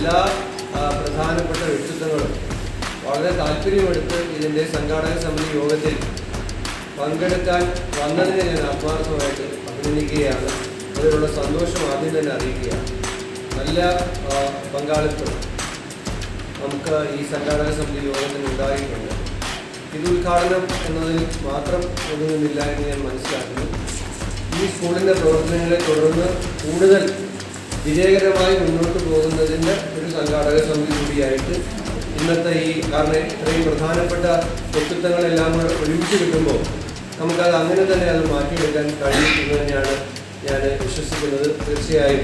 എല്ലാ പ്രധാനപ്പെട്ട വ്യക്തിത്വങ്ങളും വളരെ താല്പര്യമെടുത്ത് ഇതിന്റെ സംഘാടക സമിതി യോഗത്തിൽ പങ്കെടുക്കാൻ വന്നതിനെ ഞാൻ ആത്മാർത്ഥമായിട്ട് അഭിനന്ദിക്കുകയാണ്. അതിനുള്ള സന്തോഷം ആദ്യം തന്നെ അറിയിക്കുകയാണ്. നല്ല പങ്കാളിത്തം നമുക്ക് ഈ സംഘാടക സമിതി യോഗത്തിന് ഉണ്ടായിട്ടുണ്ട്. ഇത് ഉദ്ഘാടനം എന്നതിൽ മാത്രം ഒന്നുമില്ല എന്ന് ഞാൻ മനസ്സിലാക്കുന്നു. ഈ സ്കൂളിന്റെ പ്രവർത്തനങ്ങളെ തുടർന്ന് കൂടുതൽ വിജയകരമായി മുന്നോട്ട് പോകുന്നതിന്റെ ഒരു സംഘാടക സമിതി കൂടിയായിട്ട് ഇന്നത്തെ ഈ കാരണം ഇത്രയും പ്രധാനപ്പെട്ട വ്യക്തിത്വങ്ങളെല്ലാം കൂടെ ഒരുമിച്ച് കിട്ടുമ്പോൾ നമുക്കത് അങ്ങനെ തന്നെ അത് മാറ്റിയെടുക്കാൻ കഴിയുമെന്ന് തന്നെയാണ് ഞാൻ വിശ്വസിക്കുന്നത്. തീർച്ചയായും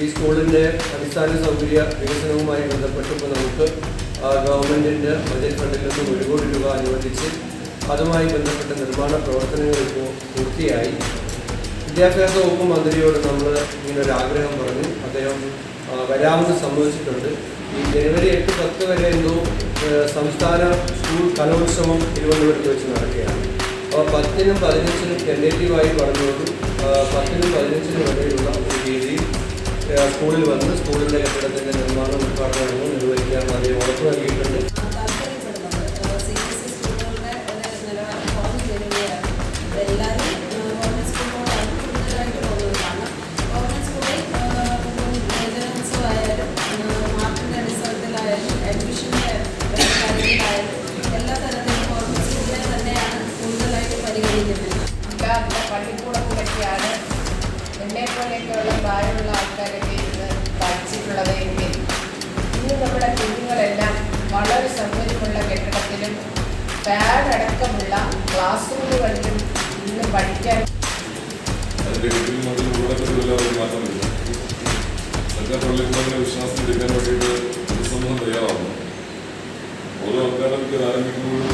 ഈ സ്കൂളിന്റെ അടിസ്ഥാന സൗകര്യ വികസനവുമായി ബന്ധപ്പെട്ടപ്പോൾ നമുക്ക് ഗവൺമെന്റിന്റെ ബജറ്റ് ഫണ്ടിൽ നിന്നും ഒരു കോടി രൂപ അനുവദിച്ച് അതുമായി ബന്ധപ്പെട്ട നിർമ്മാണ പ്രവർത്തനങ്ങൾ ഇപ്പോൾ പൂർത്തിയായി. വിദ്യാഭ്യാസ വകുപ്പ് മന്ത്രിയോട് നമ്മൾ ഇങ്ങനെ ഒരു ആഗ്രഹം പറഞ്ഞു. അദ്ദേഹം വരാമെന്ന് സമ്മതിച്ചിട്ടുണ്ട്. ഈ ജനുവരി എട്ട് പത്ത് വരെ എന്തോ സംസ്ഥാന സ്കൂൾ കലോത്സവം തിരുവനന്തപുരത്ത് വെച്ച് നടക്കുകയാണ്. അപ്പോൾ പത്തിനും പതിനഞ്ചിനും ടെൻഡേറ്റീവായി പറഞ്ഞുകൊണ്ടും ആ, പത്തിനും പതിനഞ്ചിനും ഇടയിലുള്ള ഒരു രീതിയിൽ സ്കൂളിൽ വന്ന് സ്കൂളിന്റെ കെട്ടിടത്തിന്റെ നിർമ്മാണം ഉദ്ഘാടനവും ഇന്ന് നമ്മുടെ കുഞ്ഞുങ്ങളെല്ലാം വളരെ സൗകര്യമുള്ള കെട്ടിടത്തിലും പാഡ് അടക്കമുള്ള ക്ലാസ് റൂമുകളിലും ഇന്ന് പഠിക്കാൻ ഓരോ അക്കാദമിക്ക് ആരംഭിക്കുമ്പോഴും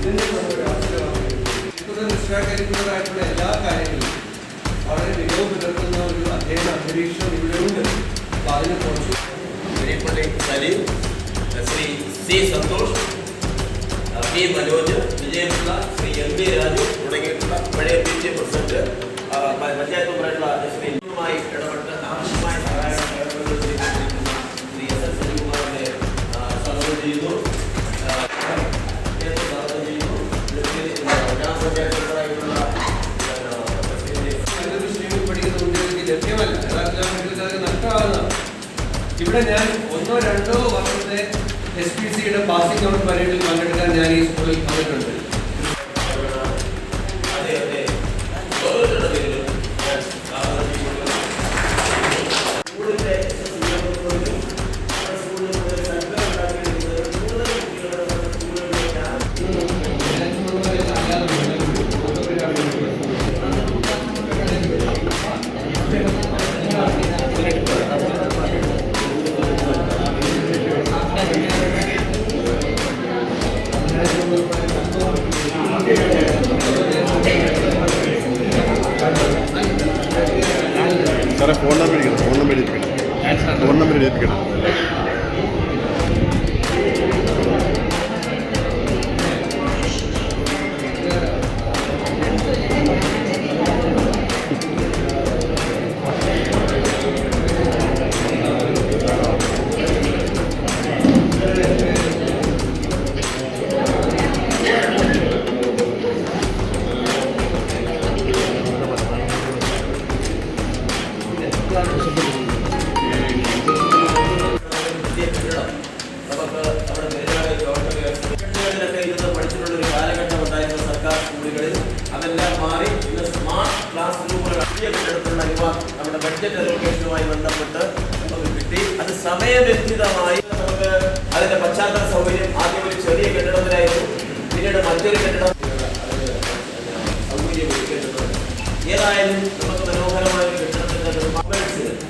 ഇതിനെ നമ്മൾ രാഷ്ട്രീയമാക്കുന്നത് നിഷ്ഠാകരിക്കുന്നതായിട്ടുള്ള എല്ലാ കാര്യങ്ങളും വളരെ മികവ് പുലർത്തുന്ന ഒരു അധ്യയന അന്തരീക്ഷം ഇവിടെയുണ്ട് അപ്പോൾ അതിന് കുറച്ച് Verippally Saleem Shri C Santhosh P Manoj Vijayapilla Shri M P Raju തുടങ്ങിയിട്ടുള്ള പഴയ പി ടി എ പ്രസിഡന്റ് ആ, പ- പഞ്ചായത്ത് ഇവിടെ ഞാൻ ഒന്നോ രണ്ടോ വർഷത്തെ എസ് പി സിയുടെ പാസിംഗ് ഔട്ട് പരേഡിൽ പങ്കെടുക്കാൻ ഞാൻ ഈ സ്കൂളിൽ വന്നിട്ടുണ്ട്. ഫോൺ നമ്പർ ഫോൺ നമ്പർ ഇരിക്കണം ഫോൺ നമ്പർ ഇരിക്കണം ബഡ്ജറ്റ് അലോക്കേഷനുമായി ബന്ധപ്പെട്ട് നമുക്ക് കിട്ടി. അത് സമയബന്ധിതമായി നമുക്ക് അതിന്റെ പശ്ചാത്തല സൗകര്യം ആദ്യം ഒരു ചെറിയ കെട്ടിടത്തിലായിരുന്നു. പിന്നീട് മറ്റൊരു കെട്ടിടം ഏതായാലും നമുക്ക് മനോഹരമായ ഒരു കെട്ടിടത്തിന്റെ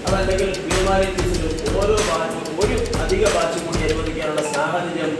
അതല്ലെങ്കിൽ ഓരോ ബാച്ചും ഒരു അധിക ബാച്ചും കൂടി അനുവദിക്കാനുള്ള സാഹചര്യം